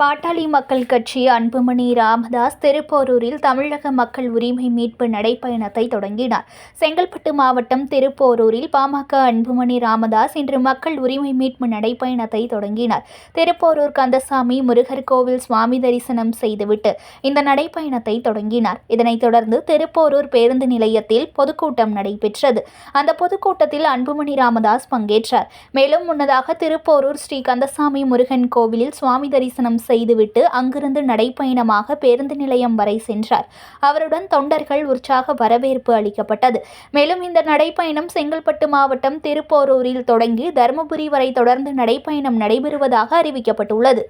பாட்டாளி மக்கள் கட்சி அன்புமணி ராமதாஸ் திருப்போரூரில் தமிழக மக்கள் உரிமை மீட்பு நடைப்பயணத்தை தொடங்கினார். செங்கல்பட்டு மாவட்டம் திருப்போரூரில் பாமக அன்புமணி ராமதாஸ் இன்று மக்கள் உரிமை மீட்பு நடைப்பயணத்தை தொடங்கினார். திருப்போரூர் கந்தசாமி முருகர் கோவில் சுவாமி தரிசனம் செய்துவிட்டு இந்த நடைப்பயணத்தை தொடங்கினார். இதனைத் தொடர்ந்து திருப்போரூர் பேருந்து நிலையத்தில் பொதுக்கூட்டம் நடைபெற்றது. அந்த பொதுக்கூட்டத்தில் அன்புமணி ராமதாஸ் பங்கேற்றார். மேலும் முன்னதாக திருப்போரூர் ஸ்ரீ கந்தசாமி முருகன் கோவிலில் சுவாமி தரிசனம் செய்துவிட்டு அங்கிருந்து நடைப்பயணமாக பேருந்து நிலையம் வரை சென்றார். அவருடன் தொண்டர்கள் உற்சாக வரவேற்பு அளிக்கப்பட்டது. மேலும் இந்த நடைப்பயணம் செங்கல்பட்டு மாவட்டம் திருப்போரூரில் தொடங்கி தருமபுரி வரை தொடர்ந்து நடைப்பயணம் நடைபெறுவதாக அறிவிக்கப்பட்டுள்ளது.